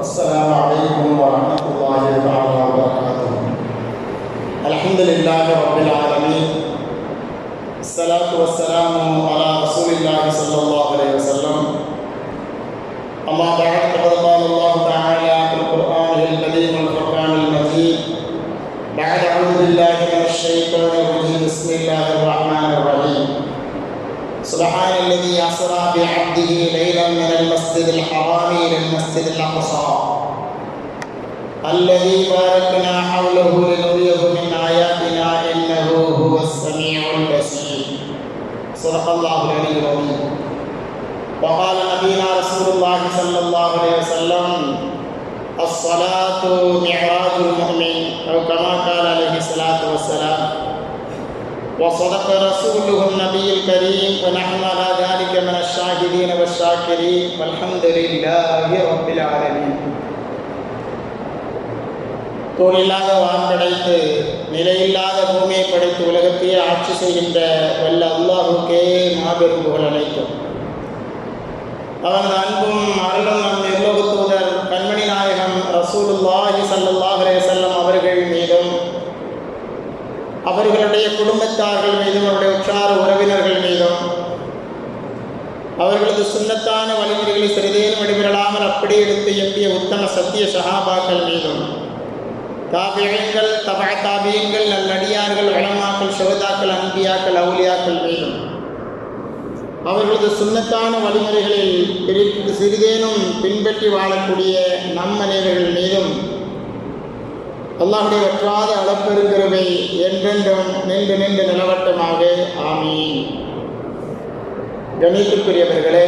السلام عليكم ورحمة الله تعالى وبركاته. الحمد لله رب العالمين. الصلاة والسلام على رسول الله صلى الله عليه وسلم. أما بعد فقد قال الله سبحان الذي أسرى بعبده ليلا من المسجد الحرام إلى المسجد الأقصى. الذي باركنا حوله لنريه من آياتنا إنه هو السميع البصير. صدق الله العلي العظيم. وقال نبينا رسول الله صلى الله عليه وسلم الصلاة معراج المؤمن. أو كما قال عليه الصلاة والسلام وصدق رسوله النبي الكريم ونحن على ذلك من الشاهدين والشاكرين والحمد لله رب العالمين தோலில்லாத வான் படைத்து நிலையில்லாத பூமியை படைத்து உலகத்தையே ஆட்சி செய்கின்ற வல்ல அல்லாஹுக்கே மாபெரும் புகழ் அனைத்தும் அவனது அன்பும் அருளும் நம் நிர்லோக தூதர் கண்மணி நாயகம் ரசூலுல்லாஹி ஸல்லல்லாஹு அலைஹி வஸல்லம் அவர்கள் மீதும் அவர்களுடைய குடும்பத்தார்கள் மீதும் அவருடைய உற்றார் உறவினர்கள் மீதும் அவர்களது சுண்ணத்தான வழிமுறைகளை சிறிதேனும் விடுவிடலாமல் அப்படியே எடுத்து எம்பிய உத்தம சத்திய சகாபாக்கள் மீதும் தாபியங்கள் தபா தாபியங்கள் நல்லடியார்கள் வளமாக்கள் சுகதாக்கள் அன்பியாக்கள் அவுலியாக்கள் மீதும் அவர்களது சுண்ணத்தான வழிமுறைகளில் சிறிதேனும் பின்பற்றி வாழக்கூடிய நம் அனைவர்கள் மீதும் அல்லாஹுடைய வற்றாத அளப்பெருங்கிறவை என்றென்றும் நின்று நின்று நிலவட்டமாக. ஆமீன். கணித்துக்குரியவர்களே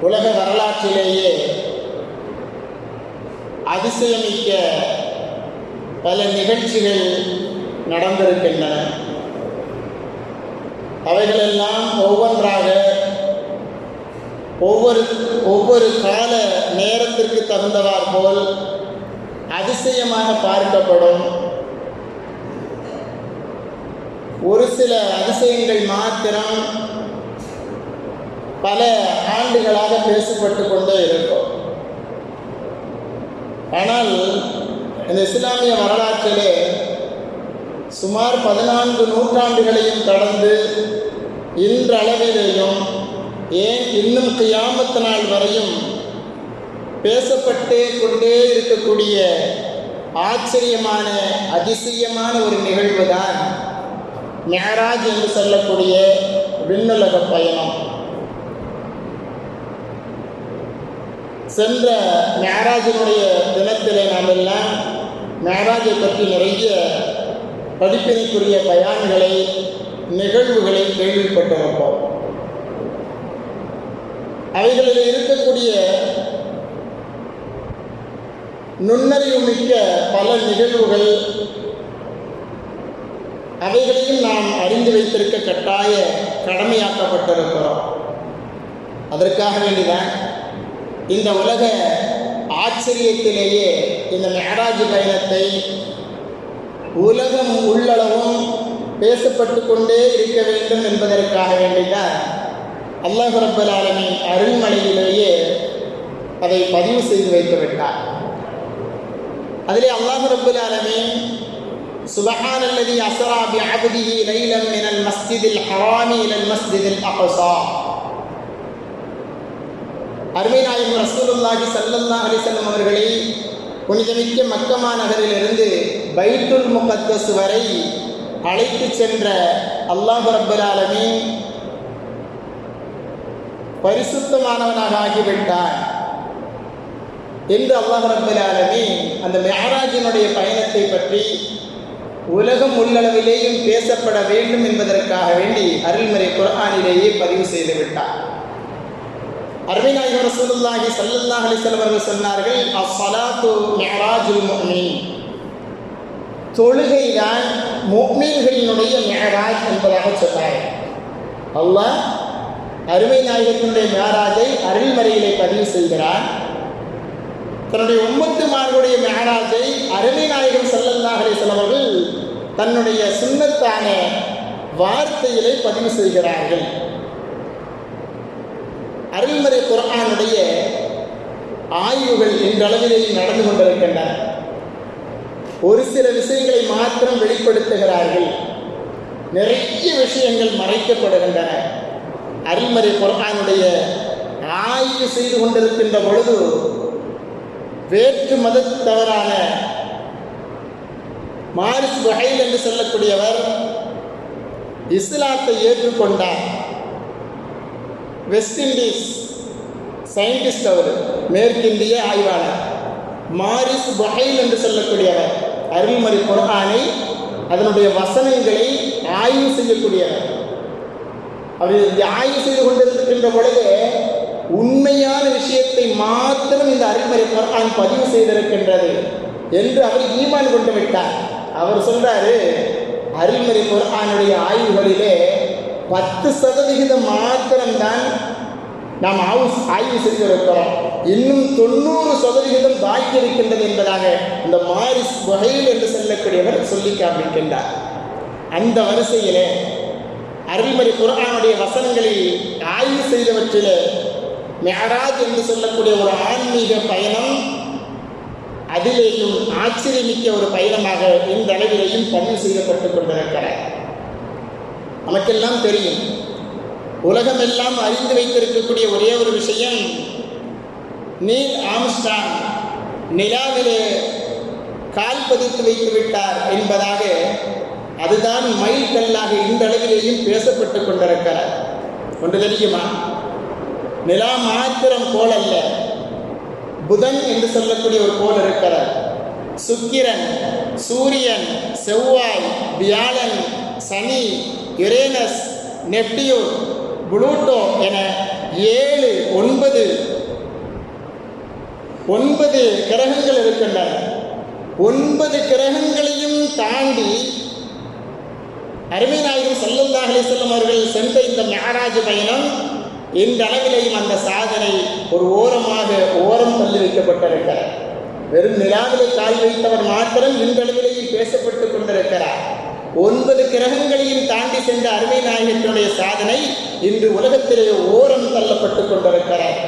உலக வரலாற்றிலேயே அதிசயமிக்க பல நிகழ்ச்சிகள் நடந்திருக்கின்றன. அவைகளெல்லாம் ஒவ்வொன்றாக ஒவ்வொரு ஒவ்வொரு கால நேரத்திற்கு தகுந்தவார் போல் அதிசயமாக பார்க்கப்படும் ஒரு சில அதிசயங்கள் மாத்திரம் பல ஆண்டுகளாக பேசப்பட்டு கொண்டே இருக்கும். ஆனால் இந்த இஸ்லாமிய வரலாற்றிலே சுமார் பதினான்கு நூற்றாண்டுகளையும் கடந்து இன்றளவிலேயும் ஏன் இன்னும் கியாமத்து நாள் வரையும் பேசப்பட்டே கொண்டே இருக்கக்கூடிய ஆச்சரியமான அதிசயமான ஒரு நிகழ்வு தான் மெஹராஜ் என்று சொல்லக்கூடிய விண்ணுலக பயணம். சென்ற மெஹராஜினுடைய தினத்திலே நாம் எல்லாம் மேராஜை பற்றி நிறைய படிப்பினைக்குரிய பயான்களை நிகழ்வுகளை கேள்விப்பட்டிருப்போம். அவைகளில் இருக்கக்கூடிய நுண்ணறிவு மிக்க பல நிகழ்வுகள் அவைகளையும் நாம் அறிந்து வைத்திருக்க கட்டாய கடமையாக்கப்பட்டிருக்கிறோம். அதற்காக வேண்டிதான் இந்த உலக ஆச்சரியத்திலேயே இந்த மெஹராஜ் பயணத்தை உலகம் உள்ளளவும் பேசப்பட்டு கொண்டே இருக்க வேண்டும் என்பதற்காக வேண்டிதான் அல்லாஹ் ரப்பல் ஆலமின் அருள்மலையிலேயே அதை பதிவு செய்து வைத்து விட்டார் அதிலே அல்லாஹ் ரபுல் ஆலமீன் சுபஹான் அல்லதி அஸ்ரா பி அப்திஹி லைலம் மினல் மஸ்ஜிதில் ஹராமி இலல் மஸ்ஜிதில் அக்ஸா அருமை நாயகம் ரசூலுல்லாஹி ஸல்லல்லாஹு அலைஹி வஸல்லம் அவர்களை புனிதமிக்க மக்கமா நகரிலிருந்து பைத்துல் முகத்தஸ் வரை அழைத்து சென்ற அல்லாஹ் ரப்பல் ஆலமீன் பரிசுத்தமானவனாக ஆகிவிட்டான் என்று அல்லாஹ் ரப்பல் அந்த மெஹராஜினுடைய பயணத்தை பற்றி உலகம் உள்ளளவிலேயும் பேசப்பட வேண்டும் என்பதற்காக வேண்டி அருள்முறை குர்ஆனிலேயே பதிவு செய்து விட்டார். அருமைநாயகம் ரசூலுல்லாஹி சல்லல்லாஹ் அலைஹி அவர்கள் சொன்னார்கள் அஸ்ஸலாத்து மிஅராஜுல் முஃமின் தொழுகைதான் முஃமின்களினுடைய மிஅராஜ் என்பதாக சொன்னார் அல்லாஹ் அருமை நாயகத்தினுடைய மேராஜை அருள்மறையிலே பதிவு செய்கிறான். தன்னுடைய உம்மத்துமார்களுடைய மேராஜை அருமை நாயகம் ஸல்லல்லாஹு அலைஹி தன்னுடைய சுண்ணத்தான வார்த்தையிலே பதிவு செய்கிறார்கள். அருள்மறை குரானுடைய ஆய்வுகள் இன்றளவிலேயே நடந்து கொண்டிருக்கின்றன. ஒரு சில விஷயங்களை மாத்திரம் வெளிப்படுத்துகிறார்கள். நிறைய விஷயங்கள் மறைக்கப்படுகின்றன. அருள்மறை குரானுடைய ஆய்வு செய்து கொண்டிருக்கின்ற பொழுது வேற்று மதத்தவரான மாரிஸ் வகைல் என்று சொல்லக்கூடியவர் இஸ்லாத்தை ஏற்றுக்கொண்டார். வெஸ்ட் இண்டீஸ் சயின்டிஸ்ட் அவர் மேற்கிந்திய ஆய்வாளர். மாரிஸ் பஹைல் என்று சொல்லக்கூடியவர். அருள்மறை குரானை அதனுடைய வசனங்களை ஆய்வு செய்யக்கூடியவர். அவர் ஆய்வு செய்து கொண்டிருக்கின்ற பொழுது உண்மையான விஷயத்தை மாத்திரம் இந்த அறிவுரை குரான் பதிவு செய்திருக்கின்றது என்று அவர் ஈமான் கொண்டு விட்டார். அவர் சொல்றாரு அறிவுரை குரானுடைய ஆய்வுகளிலே பத்து சதவிகிதம் மாத்திரம்தான் நாம் ஆய்வு ஆய்வு செய்திருக்கிறோம். இன்னும் தொண்ணூறு சதவிகிதம் பாக்கி இருக்கின்றது என்பதாக இந்த மாரிஸ் வகையில் என்று சொல்லக்கூடியவர் சொல்லி காண்பிக்கின்றார் அந்த வரிசையிலே அருள்மறை குரானுடைய வசனங்களை ஆய்வு செய்தவற்றிலே மெஹராஜ் என்று சொல்லக்கூடிய ஒரு ஆன்மீக பயணம் அதிலேயும் ஆச்சரியமிக்க ஒரு பயணமாக இந்த அளவிலேயும் பதிவு செய்யப்பட்டுக் கொண்டிருக்கிறார் நமக்கெல்லாம் தெரியும் உலகமெல்லாம் அறிந்து வைத்திருக்கக்கூடிய ஒரே ஒரு விஷயம் நீல் ஆம்ஸ்டாங் நிலாவிலே கால் பதித்து வைத்து விட்டார் என்பதாக அதுதான் மைல் கல்லாக இந்த அளவிலேயும் பேசப்பட்டு கொண்டிருக்கிறார் ஒன்று தெரியுமா? நிலா மாத்திரம் கோல் அல்ல. புதன் என்று சொல்லக்கூடிய ஒரு கோல் இருக்கிறார். சுக்கிரன் சூரியன் செவ்வாய் வியாழன் சனி யுரேனஸ் நெப்டியூன் புளூட்டோ என ஏழு ஒன்பது ஒன்பது கிரகங்கள் இருக்கின்றன. ஒன்பது கிரகங்களையும் தாண்டி அருமை நாயகம் சல்லல்லாஹ் அலிசல்லம் அவர்கள் சென்ற இந்த மெஹராஜ் பயணம் இந்த அளவிலையும் அந்த சாதனை ஒரு ஓரமாக ஓரம் தள்ளி வைக்கப்பட்டிருக்கிறார் வெறும் நிலாவிலே கால் வைத்தவர் மாத்திரம் இந்த அளவிலேயும் பேசப்பட்டு கொண்டிருக்கிறார். ஒன்பது கிரகங்களையும் தாண்டி சென்ற அருமை நாயகத்தினுடைய சாதனை இன்று உலகத்திலே ஓரம் தள்ளப்பட்டு கொண்டிருக்கிறார்.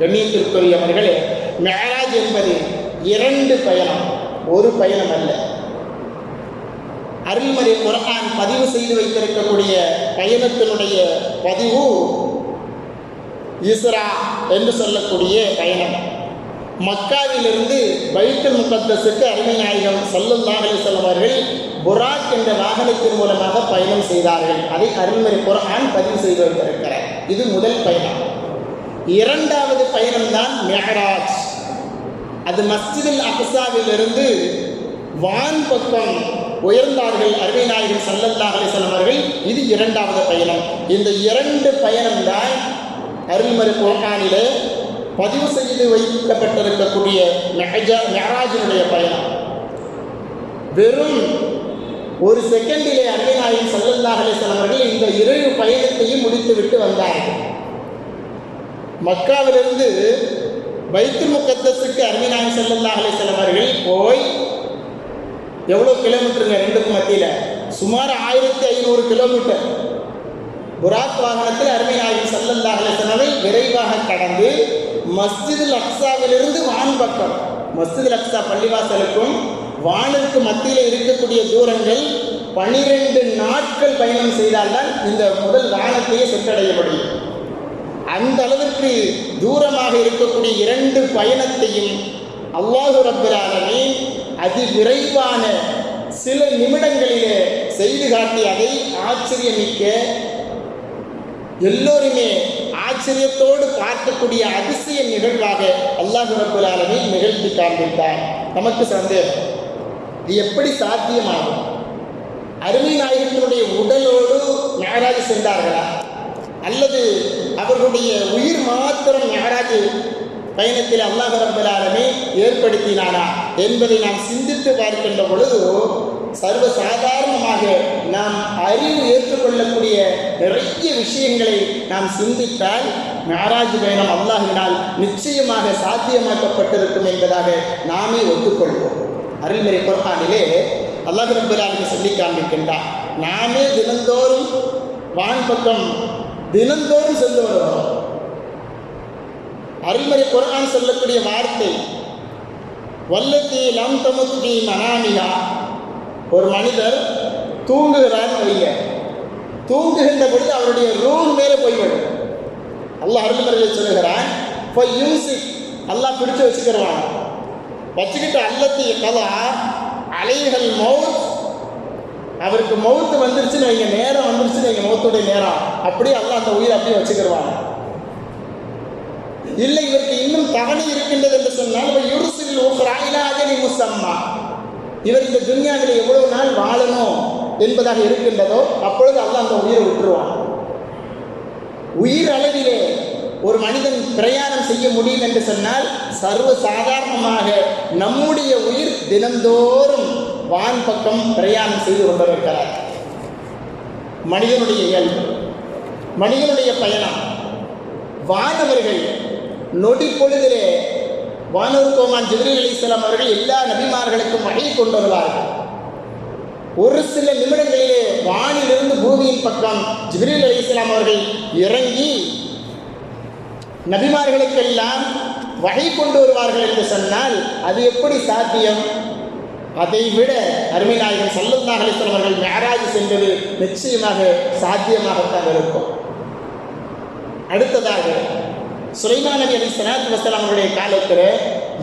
கண்ணியத்திற்குரியவர்களே மேராஜ் என்பது இரண்டு பயணம் ஒரு பயணம் அல்ல. அருள்மறை குரகான் பதிவு செய்து வைத்திருக்கக்கூடிய பயணத்தினுடைய பதிவு இஸ்ரா என்று சொல்லக்கூடிய பயணம். மக்காவிலிருந்து பைத்தல் முகத்தஸுக்கு அருமை நாயகம் சல்லுல்லாஹ் அலிசல்லம் அவர்கள் புராக் என்ற வாகனத்தின் மூலமாக பயணம் செய்தார்கள். அதை அருள்மறை குரான் பதிவு செய்து வைத்திருக்கிறார். இது முதல் பயணம். இரண்டாவது பயணம்தான் மெஹராஜ். அது மஸ்ஜிதில் அக்சாவிலிருந்து வான் பக்கம் உயர்ந்தார்கள் அருமை நாயகம் சல்லல்லாஹ் அலிசல்லம் அவர்கள். இது இரண்டாவது பயணம். இந்த இரண்டு பயணம்தான் அருள்மறை குரானிலே பதிவு செய்து வைக்கப்பட்டிருக்கக்கூடிய மெஹராஜினுடைய பயணம். வெறும் ஒரு செகண்டிலே அருமை நாயகம் சல்லல்லாஹ் அவர்கள் இந்த இரவு பயணத்தையும் முடித்துவிட்டு வந்தார்கள். மக்காவிலிருந்து வைத்து முக்கத்தத்துக்கு அருமைநாயகம் செல்லல்லா அலிசல்லம் அவர்கள் போய் எவ்வளோ கிலோமீட்டருங்க ரெண்டுக்கும் மத்தியில்? சுமார் ஆயிரத்தி ஐநூறு கிலோமீட்டர் புராக் வாகனத்தில் அருமைநாயகம் சல்லல்லா அலிசனவை விரைவாக கடந்து மஸ்ஜிதுல் அக்ஸாவிலிருந்து வான் பக்கம் மஸ்ஜிதுல் அக்ஸா பள்ளிவாசலுக்கும் வானிற்கு மத்தியில் இருக்கக்கூடிய தூரங்கள் பனிரெண்டு நாட்கள் பயணம் செய்தால்தான் இந்த முதல் வானத்தையே சென்றடைய முடியும். அந்த அளவிற்கு தூரமாக இருக்கக்கூடிய இரண்டு பயணத்தையும் அல்லாஹு ரப்பல் அதி விரைவான சில நிமிடங்களிலே செய்து காட்டி அதை ஆச்சரியமிக்க எல்லோருமே ஆச்சரியத்தோடு பார்க்கக்கூடிய அதிசய நிகழ்வாக அல்லாஹ் ரப்பல் ஆலமீன் நிகழ்த்தி காண்பித்தார். நமக்கு சந்தேகம் இது எப்படி சாத்தியமாகும்? அருமை நாயகத்தினுடைய உடலோடு ஞாராஜ் சென்றார்களா? அல்லது அவர்களுடைய உயிர் மாத்திரம் ஞாராஜ் பயணத்தில் அல்லாஹ் ரப்பலாலுமே ஏற்படுத்தினானா என்பதை நாம் சிந்தித்து பார்க்கின்ற பொழுது சர்வ சாதாரணமாக நாம் அறிவு ஏற்றுக்கொள்ளக்கூடிய நிறைய விஷயங்களை நாம் சிந்தித்தால் மேராஜ் பயணம் அல்லாஹினால் நிச்சயமாக சாத்தியமாக்கப்பட்டிருக்கும் என்பதாக நாமே ஒத்துக்கொள்வோம். அருள்மறை குர்ஹானிலே அல்லாஹ் ரப்பலாலுமே சொல்லி காண்பிக்கின்றார் நாமே தினந்தோறும் வான்பக்கம் தினந்தோறும் சென்று வருகிறோம். அருள்மறை குரான் சொல்லக்கூடிய வார்த்தை வல்லத்தி லம் தமுத்தி மனாமியா ஒரு மனிதர் தூங்குகிறார் வைங்க தூங்குகின்ற பொழுது அவருடைய ரூம் மேலே போய்விடும். அல்லாஹ் அருள்மறையில் சொல்லுகிறான் இப்போ யூசிக். அல்லாஹ் பிடிச்சு வச்சுக்கிறான். வச்சுக்கிட்டு அல்லத்தைய கதா அலைகள் மவுத் அவருக்கு மவுத்து வந்துருச்சுன்னு வைங்க நேரம் வந்துருச்சுன்னு வைங்க மவுத்துடைய நேரம். அப்படியே அல்லாஹ் அந்த உயிரை அப்படியே வச்சுக்கிடுவாங்க இல்லை இவருக்கு இன்னும் தவணை இருக்கின்றது என்று சொன்னால் இவர் அதே நீ முசம்மா. இவர் இந்த துன்யாவில் எவ்வளவு நாள் வாழணும் என்பதாக இருக்கின்றதோ அப்பொழுது அல்ல அந்த உயிரை விட்டுருவான். உயிர் அளவிலே ஒரு மனிதன் பிரயாணம் செய்ய முடியும் என்று சொன்னால் சர்வ சாதாரணமாக நம்முடைய உயிர் தினந்தோறும் வான் பக்கம் பிரயாணம் செய்து கொண்டிருக்கிறார் மனிதனுடைய இயல்பு மனிதனுடைய பயணம் வானவர்கள் நொடி பொழுதிலே வானூர் கோமான் ஜிப்ரீல் அலிஸ்லாம் அவர்கள் எல்லா நபிமார்களுக்கும் வகை கொண்டு வருவார்கள் ஒரு சில நிமிடங்களிலே வானிலிருந்து பூமியின் பக்கம் ஜிப்ரீல் அலிஸ்லாம் அவர்கள் இறங்கி நபிமார்களுக்கெல்லாம் வகை கொண்டு வருவார்கள் என்று சொன்னால் அது எப்படி சாத்தியம்? அதை விட அருமைநாயகன் சல்லல்லாஹ் அலிஸ்லாம் அவர்கள் மேராஜ் சென்றது நிச்சயமாக சாத்தியமாகத்தான் இருக்கும். அடுத்ததாக சுலைமான் நபி அலி சலாத்து வசலாம் அவருடைய காலத்தில்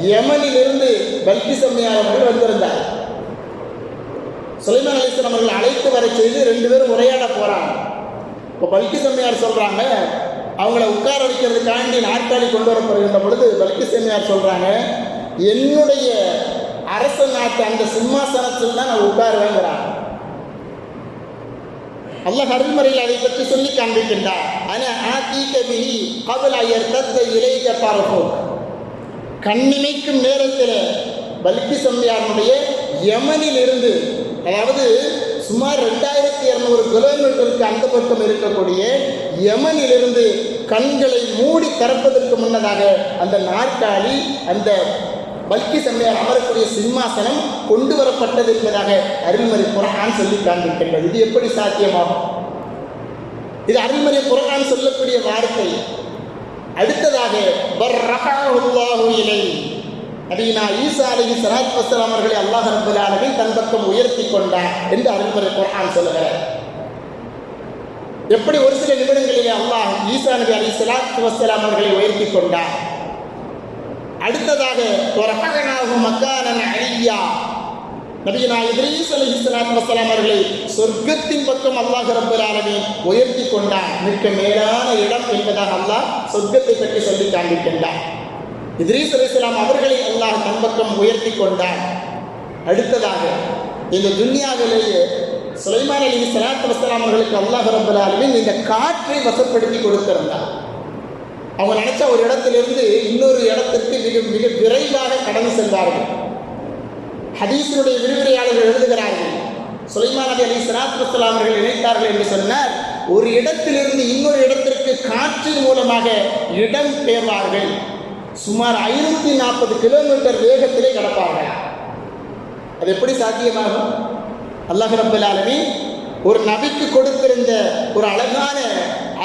யமனிலிருந்து பல்கி சம்மையார் அவர்கள் வந்திருந்தார். சுலைமான் அலிஸ்லாம் அவர்கள் அழைத்து வர செய்து ரெண்டு பேரும் உரையாட போகிறாங்க இப்போ பல்கி சம்மையார் சொல்கிறாங்க அவங்கள உட்கார வைக்கிறதுக்காண்டி நாற்காலி கொண்டு வரப்படுகின்ற பொழுது பல்கி சம்மையார் சொல்கிறாங்க என்னுடைய அரச நாட்டு அந்த சிம்மாசனத்தில் தான் நான் உட்காருவேங்கிறாங்க. அல்லாஹ் அருள்மறையில் அதை பற்றி சொல்லி காண்பிக்கின்றார். ஆ ஆத்தீக பிஹி கபல யர்தத்த இலைக பார்ப்போம் கண்ணிமைக்கும் நேரத்தில் பல்கி சம்யாருடைய யமனில் இருந்து அதாவது சுமார் ரெண்டாயிரத்தி இரநூறு கிலோமீட்டருக்கு அந்த பக்கம் இருக்கக்கூடிய யமனிலிருந்து கண்களை மூடி திறப்பதற்கு முன்னதாக அந்த நாற்காலி அந்த பல்கி சம்மையார் அமரக்கூடிய சிம்மாசனம் கொண்டு வரப்பட்டது என்பதாக அருள்மறை குரான் சொல்லி காண்பிக்கின்றது. இது எப்படி சாத்தியமாகும்? இது அருள்மறை குரான் சொல்லக்கூடிய வார்த்தை. அடுத்ததாக வர்ரஹாஹுல்லாஹு இலை நபீனா ஈசா அலி சலாத் வசலாம் அவர்களை அல்லாஹ் ரபுல் ஆலமீன் தன் பக்கம் உயர்த்தி கொண்டார் என்று அருள்மறை குரான் சொல்லுகிறார். எப்படி ஒரு சில நிமிடங்களிலே அல்லாஹ் ஈசா நபி அலி சலாத் வசலாம் அவர்களை உயர்த்தி கொண்டார்? அடுத்ததாக ரஃபகனாஹு மக்கானன் அழியா. நபியனா இத்ரீஸ் அலைஹிஸ்ஸலாத்து வஸலாம் அவர்களை சொர்க்கத்தின் பக்கம் அல்லாஹ் ரப்பல் உயர்த்தி கொண்டார் மிக்க மேலான இடம் என்பதாக அல்லாஹ் சொர்க்கத்தை பற்றி சொல்லி காண்பிக்கின்றார் இத்ரீஸ் இஸ்லாம் அவர்களை அல்லாஹ் தன் பக்கம் உயர்த்தி கொண்டார் அடுத்ததாக இந்த துன்யாவிலேயே சுலைமான் அலி சலாத் வசலாம் அவர்களுக்கு அல்லாஹ் ரப்பல் இந்த காற்றை வசப்படுத்தி கொடுத்திருந்தார். அவங்க நினைச்ச ஒரு இடத்திலிருந்து இன்னொரு இடத்திற்கு மிக மிக விரைவாக கடந்து சென்றார்கள். ஹதீஸினுடைய விரிவுரையாளர்கள் எழுதுகிறார்கள். சுலைமான் நபி அலி சலாத் அவர்கள் நினைத்தார்கள் என்று சொன்னார் ஒரு இடத்திலிருந்து இன்னொரு இடத்திற்கு காற்றின் மூலமாக இடம் பெயர்வார்கள். சுமார் ஐநூற்றி நாற்பது கிலோமீட்டர் வேகத்திலே கிடப்பார்கள்? அது எப்படி சாத்தியமாகும்? அல்லாஹ் ரப்பல் ஒரு நபிக்கு கொடுத்திருந்த ஒரு அழகான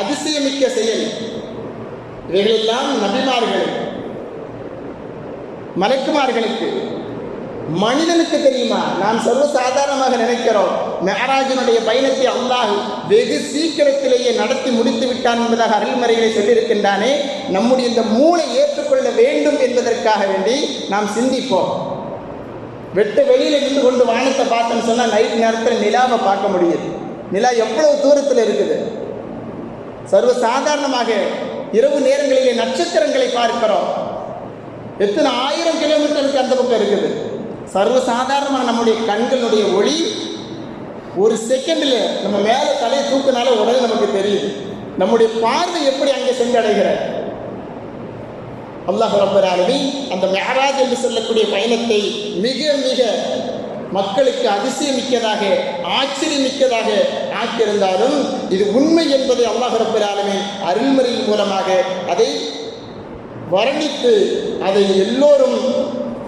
அதிசயமிக்க செயல் இவைகளெல்லாம் நபிமார்கள் மலைக்குமார்களுக்கு மனிதனுக்கு தெரியுமா? நாம் சர்வ சாதாரணமாக நினைக்கிறோம். மெஹராஜினுடைய பயணத்தை அல்லாஹ் வெகு சீக்கிரத்திலேயே நடத்தி முடித்து விட்டான் என்பதாக அருள்மறைகளை சொல்லியிருக்கின்றானே. நம்முடைய இந்த மூளை ஏற்றுக்கொள்ள வேண்டும் என்பதற்காக வேண்டி நாம் சிந்திப்போம். வெட்ட வெளியில் நின்று கொண்டு வானத்தை பார்த்தோம்னு சொன்னால் நைட் நேரத்தில் நிலாவை பார்க்க முடியுது. நிலா எவ்வளவு தூரத்தில் இருக்குது? சர்வ சாதாரணமாக இரவு நேரங்களிலே நட்சத்திரங்களை பார்க்கிறோம். எத்தனை ஆயிரம் கிலோமீட்டருக்கு அந்த பக்கம் இருக்குது? சர்வசாதாரணமாக நம்முடைய கண்களுடைய ஒளி ஒரு செகண்டில் நம்ம மேலே தலையை தூக்கினாலே உடனே நமக்கு தெரியுது நம்முடைய பார்வை எப்படி அங்கே சென்றடைகிற அல்லாஹ் ரப்பர் ஆலமி அந்த மேராஜ் என்று சொல்லக்கூடிய பயணத்தை மிக மிக மக்களுக்கு அதிசயமிக்கதாக ஆச்சரியமிக்கதாக ஆக்கியிருந்தாலும் இது உண்மை என்பதை அல்லாஹ் அருள்மறையின் மூலமாக அதை வர்ணித்து அதை எல்லோரும்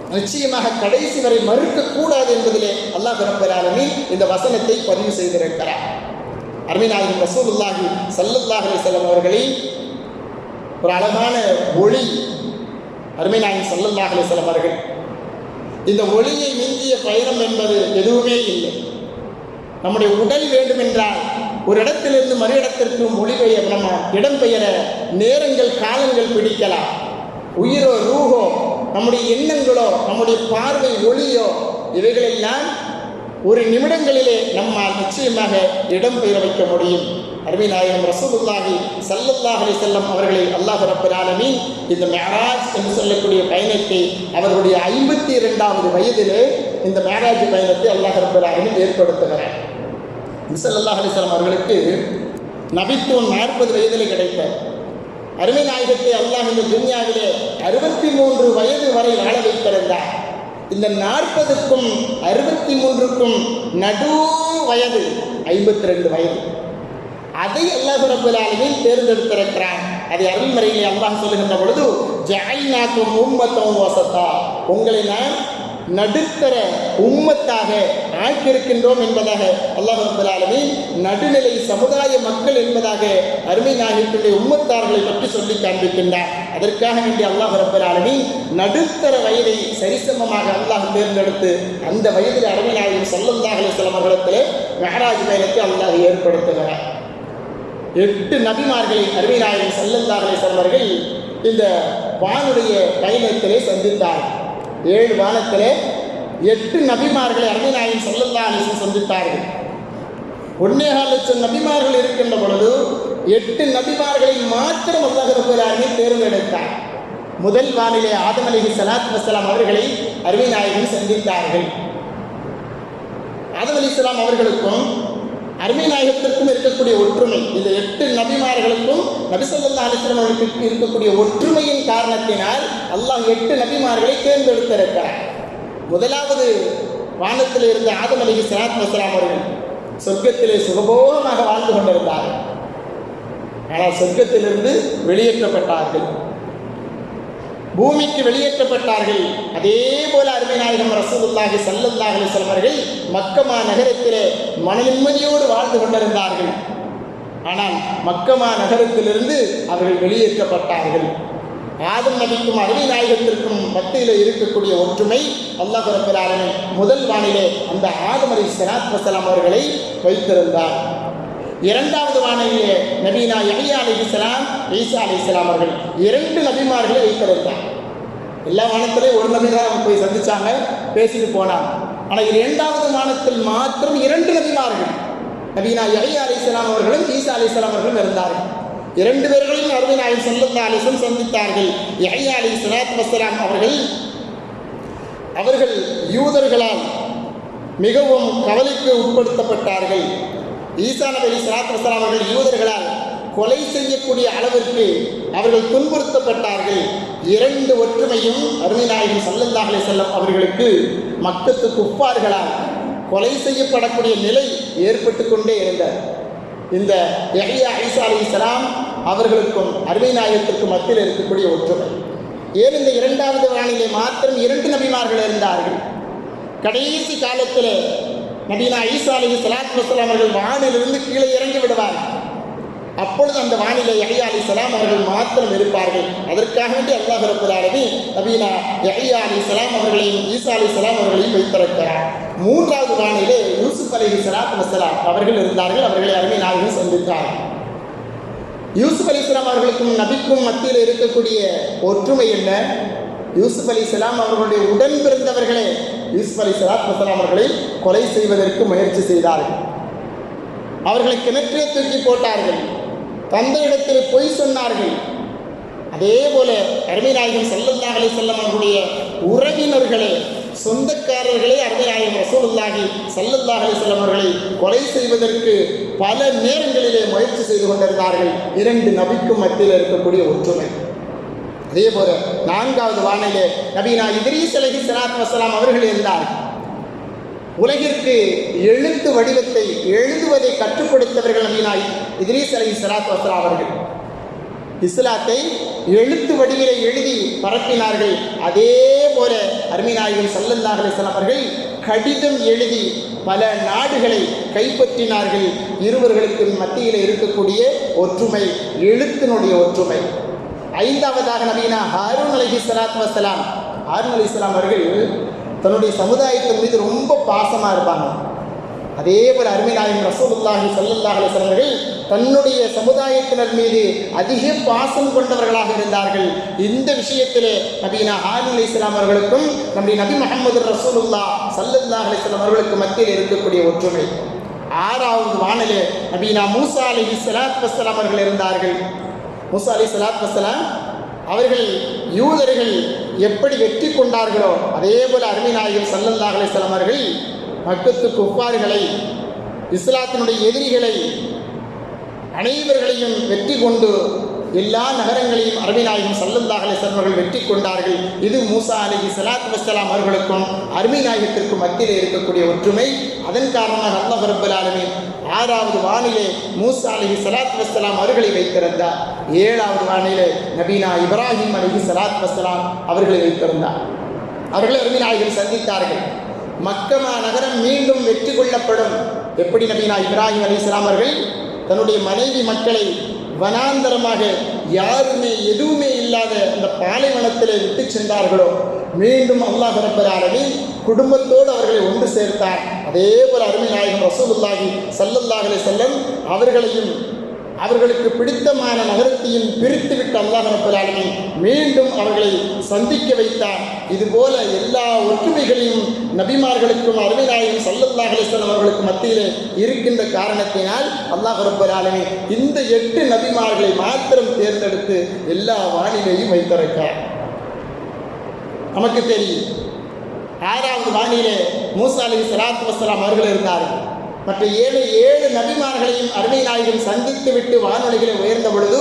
நிச்சயமாக கடைசி வரை மறுக்கக்கூடாது என்பதிலே அல்லாஹ் ரப்பல் இந்த வசனத்தை பதிவு செய்திருக்கிறார். அருமைநாதன் ரசூலுல்லாஹி ஸல்லல்லாஹு அலைஹி அவர்களை ஒரு அழகான ஒளி அருமைநாயகன் நாயன் சல்லல்லாஹ் அவர்கள் இந்த ஒளியை மிஞ்சிய பயணம் என்பது எதுவுமே இல்லை. நம்முடைய உடல் வேண்டுமென்றால் ஒரு இடத்திலிருந்து மறு இடத்திற்கு மொழிபெயர் நம்ம இடம்பெயர நேரங்கள் காலங்கள் பிடிக்கலாம். உயிரோ ரூகோ நம்முடைய எண்ணங்களோ நம்முடைய பார்வை ஒளியோ இவைகளெல்லாம் ஒரு நிமிடங்களிலே நம்மால் நிச்சயமாக இடம்பெயர வைக்க முடியும். அருமை நாயகம் ரசூலுல்லாஹி சல்லல்லாஹ் அலி செல்லம் அவர்களை அல்லாஹ் ரப்பராலமி இந்த மேராஜ் என்று சொல்லக்கூடிய பயணத்தை அவர்களுடைய ஐம்பத்தி இரண்டாவது வயதிலே இந்த மேராஜ் பயணத்தை அல்லாஹ் ரப்பராலமி ஏற்படுத்துகிறார். சல்லல்லாஹ் அலிஸ்லாம் அவர்களுக்கு நபித்துவம் நாற்பது வயதில் கிடைத்த அருமை நாயகத்தை அல்லாஹ் இந்த துன்யாவிலே அறுபத்தி மூன்று வயது வரை வாழ வைத்திருந்தார். இந்த நாற்பதுக்கும் அறுபத்தி மூன்றுக்கும் நடு வயது ஐம்பத்தி ரெண்டு வயது. அதை அல்லாஹ் ரபுல் தேர்ந்தெடுத்திருக்கிறான். அதை அருள்மறையிலே அல்லாஹ் சொல்லுகின்ற பொழுது ஜாயினாக்கும் உம்மத்தம் வசத்தா. உங்களை நான் நடுத்தர உம்மத்தாக ஆக்கியிருக்கின்றோம் என்பதாக அல்லாஹ் ரபுல் நடுநிலை சமுதாய மக்கள் என்பதாக அருமை நாயகத்துடைய உம்மத்தார்களை பற்றி சொல்லி காண்பிக்கின்றார். அதற்காக வேண்டிய அல்லாஹ் ரபுல் நடுத்தர வயதை சரிசமமாக அல்லாஹ் தேர்ந்தெடுத்து அந்த வயதில் அருமை நாயகம் சொல்லந்தாக சில மகளத்தில் மெஹராஜ் பயணத்தை அல்லாஹ் ஏற்படுத்துகிறார். எட்டு நபிமார்களை அருமைநாயகன் சல்லல்லா அலிஸ்லாம் சொல்வர்கள் இந்த வானுடைய பயணத்திலே சந்தித்தார். ஏழு வானத்திலே எட்டு நபிமார்களை அருமைநாயகன் சல்லல்லா அலிஸ்லாம் சந்தித்தார்கள். ஒன்னேகால் லட்சம் நபிமார்கள் இருக்கின்ற பொழுது எட்டு நபிமார்களை மாத்திரம் அல்லாஹ் தேர்ந்தெடுத்தார். முதல் வானிலே ஆதம் அலிஹி சலாத் வசலாம் அவர்களை அருமைநாயகன் சந்தித்தார்கள். ஆதம் அலி இஸ்லாம் அவர்களுக்கும் அருமை நாயகத்திற்கும் இருக்கக்கூடிய ஒற்றுமை. இந்த எட்டு நபிமார்களுக்கும் நபிசல்லா அலிஸ்லாம் அவர்களுக்கு இருக்கக்கூடிய ஒற்றுமையின் காரணத்தினால் அல்லாஹ் எட்டு நபிமார்களை தேர்ந்தெடுத்திருக்கிறார். முதலாவது வானத்தில் இருந்த ஆதம் அலி சலாத் வசலாம் அவர்கள் சொர்க்கத்திலே சுகபோகமாக வாழ்ந்து கொண்டிருந்தார்கள். ஆனால் சொர்க்கத்திலிருந்து வெளியேற்றப்பட்டார்கள். பூமிக்கு வெளியேற்றப்பட்டார்கள். அதே போல அருமைநாயகம் ரசூலுல்லாஹி சல்லல்லாஹு அலைஹி அவர்கள் மக்கமா நகரத்திலே மன நிம்மதியோடு வாழ்ந்து கொண்டிருந்தார்கள். ஆனால் மக்கமா நகரத்திலிருந்து அவர்கள் வெளியேற்றப்பட்டார்கள். ஆதம் நபிக்கும் அருமை நாயகத்திற்கும் மத்தியில் இருக்கக்கூடிய ஒற்றுமை அல்லாஹ் முதல் வானிலே அந்த ஆதம் அலி சலாத் வசலாம் அவர்களை வைத்திருந்தார். இரண்டாவது வானிலே நபீனா யஹியா அலி இஸ்லாம் ஈசா அலிஸ்லாம் அவர்கள் இரண்டு நபிமார்களை வைத்திருந்தார் எல்லா வானத்திலையும் ஒரு நபி தான் போய் சந்திச்சாங்க பேசிட்டு போனாங்க. ஆனால் இரண்டாவது வானத்தில் மாத்திரம் இரண்டு நபிமார்கள் நபீனா யஹியா அலி இஸ்லாம் அவர்களும் ஈசா அலிஸ்லாம் அவர்களும் இருந்தார்கள். இரண்டு பேர்களையும் அருமை நாயகம் செல்லல்லா அலிசம் சந்தித்தார்கள். யஹ்யா அலி சலாத் வசலாம் அவர்கள் அவர்கள் யூதர்களால் மிகவும் கவலைக்கு உட்படுத்தப்பட்டார்கள். ஈசா நபி வசலாம் அவர்கள் யூதர்களால் கொலை செய்யக்கூடிய அளவிற்கு அவர்கள் துன்புறுத்தப்பட்டார்கள். இரண்டு ஒற்றுமையும் அருமைநாயகம் சல்லல்லாஹ் அலைஹி செல்லம் அவர்களுக்கு மக்கத்து குப்பார்களால் கொலை செய்யப்படக்கூடிய நிலை ஏற்பட்டு கொண்டே இருந்தது. இந்த எஹியா ஐசா அலி இஸ்லாம் அவர்களுக்கும் அருமைநாயகத்திற்கும் மத்தியில் இருக்கக்கூடிய ஒற்றுமை. ஏன் இந்த இரண்டாவது வானிலை மாத்திரம் இரண்டு நபிமார்கள் இருந்தார்கள்? கடைசி காலத்தில் நபீனா ஈசா அலி சலாத் வசலாம் அவர்கள் வானிலிருந்து கீழே இறங்கி விடுவார்கள் அப்பொழுது அந்த வானிலை யஹியா அலி சலாம் அவர்கள் மாத்திரம் இருப்பார்கள். அதற்காக வேண்டி அல்லாஹ் ரப்புல்லாலமி நபீனா யஹியா அலி சலாம் அவர்களையும் ஈசா அலி சலாம் அவர்களையும் வைத்திருக்கிறார். மூன்றாவது வானிலே யூசுப் அலி சலாத் வசலாம் அவர்கள் இருந்தார்கள். அவர்களை அருமை நாயகம் சந்தித்தார்கள் யூசுப் அலி இஸ்லாம் அவர்களுக்கும் நபிக்கும் மத்தியில் இருக்கக்கூடிய ஒற்றுமை என்ன? யூசுப் அலி இஸ்லாம் அவர்களுடைய உடன் பிறந்தவர்களே யூசுப் அலி சலாத் வசலாம் அவர்களை கொலை செய்வதற்கு முயற்சி செய்தார்கள். அவர்களை கிணற்றிலே தூக்கி போட்டார்கள். தந்தையிடத்தில் பொய் சொன்னார்கள். அதே போல அருமைநாயகம் செல்லல்லாஹ் அலி செல்லம் அவர்களுடைய உறவினர்களே சொந்தக்காரர்களே அருமைநாயகம் ரசூலுல்லாஹி சல்லல்லாஹ் அலி செல்லம் அவர்களை கொலை செய்வதற்கு பல நேரங்களிலே முயற்சி செய்து கொண்டிருந்தார்கள். இரண்டு நபிக்கும் மத்தியில் இருக்கக்கூடிய ஒற்றுமை. அதே போல நான்காவது வானிலே நபீனா இதிரீஸ் அலஹி சலாத் வசலாம் அவர்கள் இருந்தார்கள். உலகிற்கு எழுத்து வடிவத்தை எழுதுவதை கற்றுக் கொடுத்தவர்கள் நபீனா இதிரீஸ் அலி சலாத் வசலாம் அவர்கள். இஸ்லாத்தை எழுத்து வடிவிலே எழுதி பரப்பினார்கள். அதே போல அருமைநாயகம் சல்லல்லாஹ் அலிஸ்லாம் அவர்கள் கடிதம் எழுதி பல நாடுகளை கைப்பற்றினார்கள். இருவர்களுக்கு மத்தியில் இருக்கக்கூடிய ஒற்றுமை எழுத்தினுடைய ஒற்றுமை. ஐந்தாவதாக நபீனா ஹாரூன் அலஹி சலாத் வசலாம் ஹாரூன் அலி இஸ்லாம் அவர்கள் தன்னுடைய சமுதாயத்தின் மீது ரொம்ப பாசமாக இருப்பாங்க. அதே போல் அருமைநாயகம் ரசூலுல்லாஹி சல்லுல்லாஹ் அலிஸ்லாமர்கள் தன்னுடைய சமுதாயத்தினர் மீது அதிக பாசம் கொண்டவர்களாக இருந்தார்கள். இந்த விஷயத்திலே நபீனா ஹாரூன் அலி இஸ்லாம் அவர்களுக்கும் நம்முடைய நபி முகமது ரசூலுல்லா சல்லுல்லாஹ் அலிஸ்லாம் அவர்களுக்கு மத்தியில் இருக்கக்கூடிய ஒற்றுமை. ஆறாவது வானிலே நபீனா மூசா அலி ஸலாத் வஸ்ஸலாம் அவர்கள் இருந்தார்கள். முசா அலி சலாத் வசலாம் அவர்கள் யூதர்கள் எப்படி வெற்றி கொண்டார்களோ அதே போல அருமைநாயகம் சல்லல்லாஹ் அலைஹிஸ்ஸலாம் அவர்கள் மக்கத்து குப்பார்களை இஸ்லாத்தினுடைய எதிரிகளை அனைவர்களையும் வெற்றி கொண்டு எல்லா நகரங்களையும் அருமைநாயகம் சல்லல்லாஹ் அலைஹிஸ்ஸலாம் அவர்கள் வெற்றி கொண்டார்கள். இது மூசா அலி சலாத் வசலாம் அவர்களுக்கும் அருமைநாயகத்திற்கும் மத்தியில் இருக்கக்கூடிய ஒற்றுமை. அதன் காரணமாக அல்லாஹ் ரப்பல் ஆலமின் ஆறாவது வானிலே மூசா அலஹி சலாத் வசலாம் அவர்களை வைத்திருந்தார். ஏழாவது வானிலே நபீனா இப்ராஹிம் அலஹி சலாத் வசலாம் அவர்களை வைத்திருந்தார். அவர்களை அருமைநாயகர்கள் சந்தித்தார்கள். மக்கமா நகரம் மீண்டும் வெற்றி கொள்ளப்படும். எப்படி நபீனா இப்ராஹிம் அலி அவர்கள் தன்னுடைய மனைவி மக்களை வனாந்தரமாக யாருமே எதுவுமே இல்லாத அந்த பாலைவனத்திலே விட்டு சென்றார்களோ? மீண்டும் அல்லாஹ் ரப்பர் குடும்பத்தோடு அவர்களை ஒன்று சேர்த்தார். அதே போல் அருமை நாயகம் ரசூலுல்லாஹி ஸல்லல்லாஹு செல்லம் அவர்களையும் அவர்களுக்கு பிடித்தமான நகரத்தையும் பிரித்துவிட்ட அல்லாஹ் ரப்பல் மீண்டும் அவர்களை சந்திக்க வைத்தார். இதுபோல எல்லா ஒற்றுமைகளையும் நபிமார்களுக்கும் அருமை சல்லல்லா ஸல்லல்லாஹு அவர்களுக்கு மத்தியிலே இருக்கின்ற காரணத்தினால் அல்லாஹ் ரப்பல் இந்த எட்டு நபிமார்களை மாத்திரம் தேர்ந்தெடுத்து எல்லா வானிலையும் வைத்திருக்கார் நமக்கு தெரியும். ஆறாவது வானிலே மூசா அலி சலாத்து வசலாம் அவர்கள் இருந்தார்கள். மற்ற ஏழு ஏழு நபிமார்களையும் அருமை நாயகம் சந்தித்து விட்டு வானொலிகளை உயர்ந்த பொழுது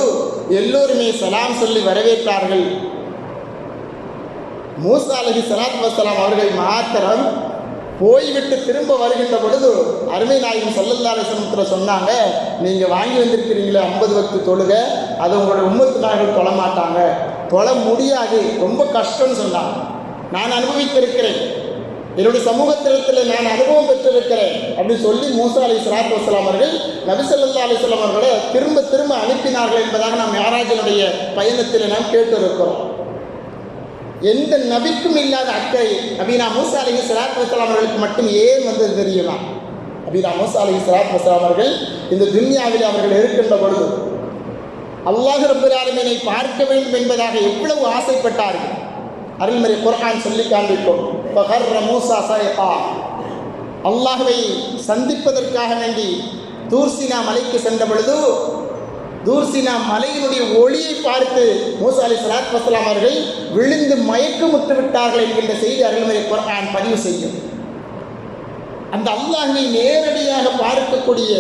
எல்லோருமே சலாம் சொல்லி வரவேற்றார்கள். மூசா அலகி சலாத் வசலாம் அவர்கள் மாத்திரம் போய்விட்டு திரும்ப வருகின்ற பொழுது அருமை நாயகம் சல்லல்லாஹு சமுத்திர சொன்னாங்க நீங்கள் வாங்கி வந்திருக்கிறீங்களே ஐம்பது வக்து தொழுக அதை உம்மத்து உம்மத்துனார்கள் தொழ மாட்டாங்க. தொழ முடியாது ரொம்ப கஷ்டம்னு சொன்னாங்க. நான் அனுபவித்திருக்கிறேன். என்னுடைய சமூகத்திலத்தில் நான் அப்படின்னு சொல்லி மூசா அலி சலாத்து வசலாம் அவர்கள் நபிசல்லா அலிஸ்லாம் அவர்களை திரும்ப திரும்ப அனுப்பினார்கள் என்பதாக நாம் யாராஜனுடைய பயணத்தில் நாம் கேட்டு இருக்கிறோம் எந்த நபிக்கும் இல்லாத அக்கறை அபினா மூசா அலி சலாத் வசலாம் அவர்களுக்கு மட்டும் ஏன் வந்தது தெரியுமா? அபினா மூசா அலி சலாத் வசலாம் அவர்கள் இந்த துன்யாவில் அவர்கள் இருக்கின்ற பொழுது அல்லாஹ் ரப்பல் பார்க்க வேண்டும் என்பதாக எவ்வளவு ஆசைப்பட்டார்கள்? அருள்மறை குர்ஆன் சொல்லி காண்பிக்கும் மூசா சயகா அல்லாஹுவை சந்திப்பதற்காக வேண்டி தூர்சினா மலைக்கு சென்ற பொழுது தூர்சினா மலையினுடைய ஒளியை பார்த்து மூசா அலி சலாத் வசலாம் அவர்கள் விழுந்து மயக்கமுற்று விட்டார்கள் என்கின்ற செய்தி அருள்மறை நான் பதிவு செய்யும். அந்த அல்லாஹை நேரடியாக பார்க்கக்கூடிய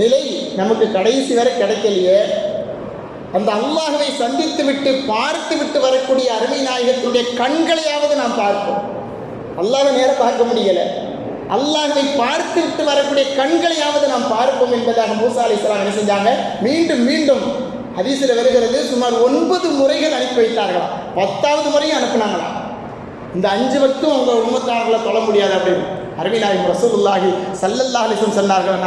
நிலை நமக்கு கடைசி வரை கிடைக்கலையே. அந்த அல்லாஹுவை சந்தித்து விட்டு பார்த்து விட்டு வரக்கூடிய அருமை நாயகத்தினுடைய கண்களையாவது நாம் பார்ப்போம். அல்லாத நேரம் பார்க்க முடியலை. அல்லாஹை பார்த்துவிட்டு வரக்கூடிய கண்களையாவது நாம் பார்ப்போம் என்பதாக மூசா அலி இஸ்லாம் என்ன செஞ்சாங்க? மீண்டும் மீண்டும் ஹதீஸில் வருகிறது சுமார் ஒன்பது முறைகள் அனுப்பி வைத்தார்களாம் பத்தாவது முறையும் அனுப்புனாங்களாம் இந்த அஞ்சு வட்டும் அவங்க உண்மத்தார்களை தொழ முடியாது அப்படின்னு. அரவிநாயகம் ரசூலுல்லாஹி சல்லல்லா அலிசம் சொன்னார்கள்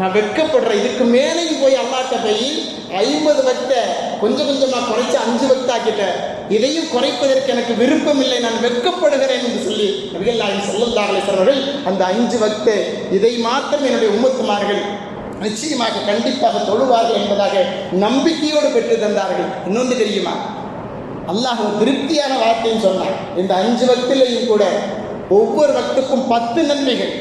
நான் வெட்கப்படுறேன். இதுக்கு மேலேயும் போய் அல்லாட்ட போய் ஐம்பது வக்தை கொஞ்சம் கொஞ்சமாக குறைச்சி அஞ்சு வக்தாக்கிட்டேன் இதையும் குறைப்பதற்கு எனக்கு விருப்பம் இல்லை நான் வெட்கப்படுகிறேன் என்று சொல்லி நபிகள் நாயகம் ஸல்லல்லாஹு அந்த அஞ்சு வக்து இதை மாத்திரம் என்னுடைய உம்மத்துமார்கள் நிச்சயமாக கண்டிப்பாக தொழுவார்கள் என்பதாக நம்பிக்கையோடு பெற்று தந்தார்கள். இன்னொன்று தெரியுமா? அல்லாஹ் ஒரு திருப்தியான வார்த்தையும் சொன்னார் இந்த அஞ்சு வக்திலையும் கூட ஒவ்வொரு வக்துக்கும் பத்து நன்மைகள்.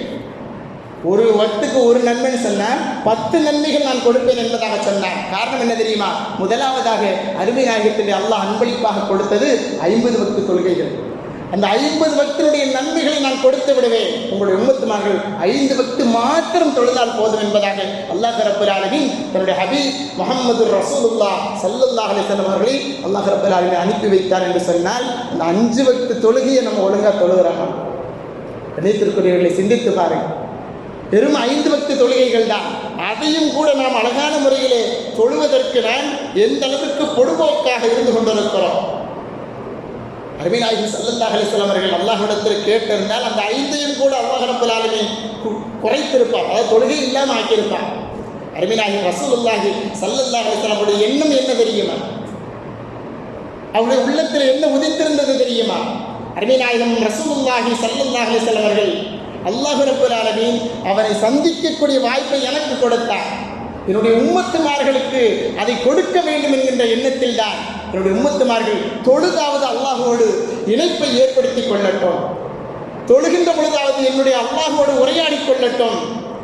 ஒரு வட்டுக்கு ஒரு நன்மைன்னு சொன்னால் பத்து நன்மைகள் நான் கொடுப்பேன் என்பதாக சொன்னான் காரணம் என்ன தெரியுமா? முதலாவதாக அருமை நாயகத்திலே அல்லாஹ் அன்பளிப்பாக கொடுத்தது ஐம்பது பக்து தொழுகைகள் அந்த ஐம்பது பக்தனுடைய நன்மைகளை நான் கொடுத்து விடுவேன். உங்களுடைய உம்மத்துமார்கள் ஐந்து பக்து மாத்திரம் தொழுதால் போதும் என்பதாக அல்லாஹ் ரப்பல் தன்னுடைய ஹபீப் முகமது ரசூலுல்லா சல்லல்லாஹ் அலைஹிஸ்ஸலாம் அவர்களை அல்லாஹ் ரப்பல் அனுப்பி வைத்தார் என்று சொன்னால் அந்த அஞ்சு பக்து தொழுகையை நம்ம ஒழுங்காக தொழுகிறாங்க நினைத்திருக்கிறவர்களை சிந்தித்து பாருங்கள். வெறும் ஐந்து பக்தி தொழுகைகள் தான். அதையும் கூட நாம் அழகான முறையிலே தொழுவதற்கு நாம் எந்த அளவுக்கு பொடுபோக்காக இருந்து கொண்டிருக்கிறோம். அருமையாகி சல்லல்லாஹ் அலிஸ்லாம் அவர்கள் அல்லாஹிடத்தில் கேட்டிருந்தால் அந்த ஐந்தையும் கூட அல்லாஹ் குறைத்திருப்பான். அதாவது தொழுகை இல்லாமல் ஆக்கியிருப்பான். அருமையாகி ரசூலுல்லாஹி சல்லல்லாஹ் அலிஸ்லாமுடைய எண்ணம் என்ன தெரியுமா? அவருடைய உள்ளத்தில் என்ன உதித்திருந்தது தெரியுமா? அருமையாயிரம் ரசூலுல்லாஹி ஸல்லல்லாஹு அலைஹி அவர்கள் அல்லாஹ் ரப்பல் ஆலமீன் அவரை சந்திக்கக்கூடிய வாய்ப்பை எனக்கு கொடுத்தார். என்னுடைய உம்மத்துமார்களுக்கு அதை கொடுக்க வேண்டும் என்கின்ற எண்ணத்தில் தான் என்னுடைய உம்மத்துமார்கள் தொழுதாவது அல்லாஹோடு இணைப்பை ஏற்படுத்தி கொள்ளட்டும். தொழுகின்ற பொழுதாவது என்னுடைய அல்லாஹோடு உரையாடி கொள்ளட்டும்.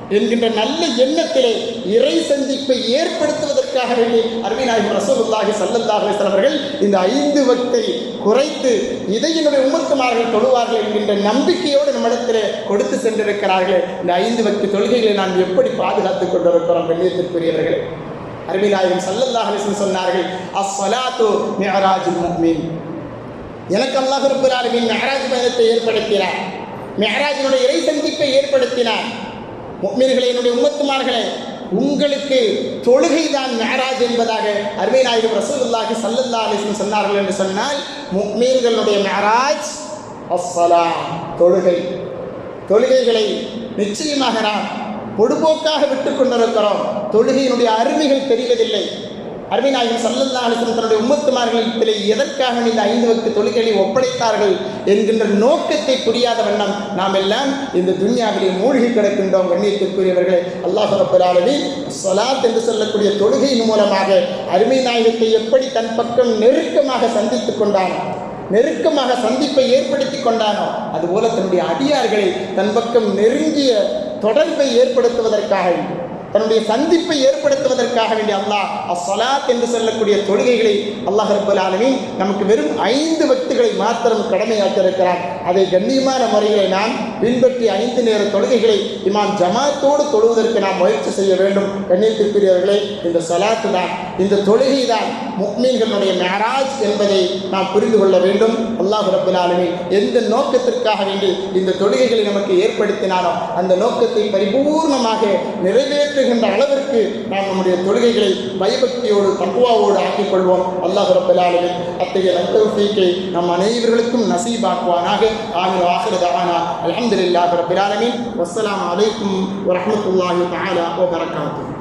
என்கின்ற நல்ல எண்ணத்திலே இறை சந்திப்பை ஏற்படுத்துவதற்காக வேண்டி அருமைநாயகம் ரசூலுல்லாஹி ஸல்லல்லாஹு அவர்கள் இந்த ஐந்து வக்தை குறைத்து இதை என்னுடைய உம்மத்துமார்கள் தொழுவார்கள் என்கின்ற நம்பிக்கையோடு நம்மிடத்திலே கொடுத்து சென்றிருக்கிறார்கள். இந்த ஐந்து வக்தி தொழுகைகளை நாம் எப்படி பாதுகாத்துக் கொண்டிருக்கிறோம் வெள்ளியத்திற்குரியவர்களே அருமைநாயகம் ஸல்லல்லாஹு சொன்னார்கள் அஸ்வலாத்து மிஅராஜுல் முஃமின் எனக்கு அல்லாஹ் ரப்பல் மெஹராஜ் பயணத்தை ஏற்படுத்தினார். மெஹராஜினுடைய இறை சந்திப்பை ஏற்படுத்தினார். முக்மீன்களே என்னுடைய உம்மத்துமார்களே உங்களுக்கு தொழுகை தான் மெஹராஜ் என்பதாக அருமை நாயகம் ரசூலுல்லாஹி சல்லல்லா அலிஸ்லம் சொன்னார்கள் என்று சொன்னால் முக்மீன்களுடைய மேராஜ் அஸ்ஸலா தொழுகை. தொழுகைகளை நிச்சயமாக நாம் பொடுபோக்காக விட்டு கொண்டிருக்கிறோம். தொழுகையினுடைய அருமைகள் தெரிவதில்லை அருமைநாயகம் சல்லல்லா அலிசன் தன்னுடைய உம்மத்துமார்களிடத்திலே எதற்காக இந்த ஐந்து வக்கு தொழுகைகளை ஒப்படைத்தார்கள் என்கின்ற நோக்கத்தை புரியாத வண்ணம் நாம் எல்லாம் இந்த துன்யாவிலே மூழ்கி கிடக்கின்றோம் கண்ணியத்திற்குரியவர்களே. அல்லாஹ் ரப்பல் சொலாத் என்று சொல்லக்கூடிய தொழுகையின் மூலமாக அருமை நாயகத்தை எப்படி தன் பக்கம் நெருக்கமாக சந்தித்துக் கொண்டான் நெருக்கமாக சந்திப்பை ஏற்படுத்தி கொண்டானோ அதுபோல தன்னுடைய அடியார்களை தன் பக்கம் நெருங்கிய தொடர்பை ஏற்படுத்துவதற்காக தன்னுடைய சந்திப்பை ஏற்படுத்துவதற்காக வேண்டிய அல்லாஹ் அஸ்ஸலாத் என்று சொல்லக்கூடிய தொழுகைகளை அல்லாஹ் ரப்பல் நமக்கு வெறும் ஐந்து வட்டுகளை மாத்திரம் கடமையாற்றிருக்கிறார் அதை கண்ணியமான முறைகளை நாம் பின்பற்றி ஐந்து நேர தொழுகைகளை இமாம் ஜமாத்தோடு தொழுவதற்கு நாம் முயற்சி செய்ய வேண்டும். கண்ணியத்திற்குரியவர்களே இந்த சலாத்து தான் இந்த தொழுகை தான் முக்மீன்களுடைய மேராஜ் என்பதை நாம் புரிந்து கொள்ள வேண்டும். அல்லாஹ் ரப்பல் எந்த நோக்கத்திற்காக வேண்டி இந்த தொழுகைகளை நமக்கு ஏற்படுத்தினாலும் அந்த நோக்கத்தை பரிபூர்ணமாக நிறைவேற்றுகின்ற அளவிற்கு நாம் நம்முடைய தொழுகைகளை பயபக்தியோடு தக்குவாவோடு ஆக்கிக் கொள்வோம். அல்லாஹ் ரப்பல் அத்தகைய நத்தௌஃபீக்கை நம் அனைவர்களுக்கும் நசீபாக்குவானாக. ஆமின். ஆஹிர அலமதுல்லாஹ் அல்ஹம்துலில்லாஹி வசலாம் அலைக்கும் வரமத்துல்லாஹி அலைக்கும் ஓ தஆலா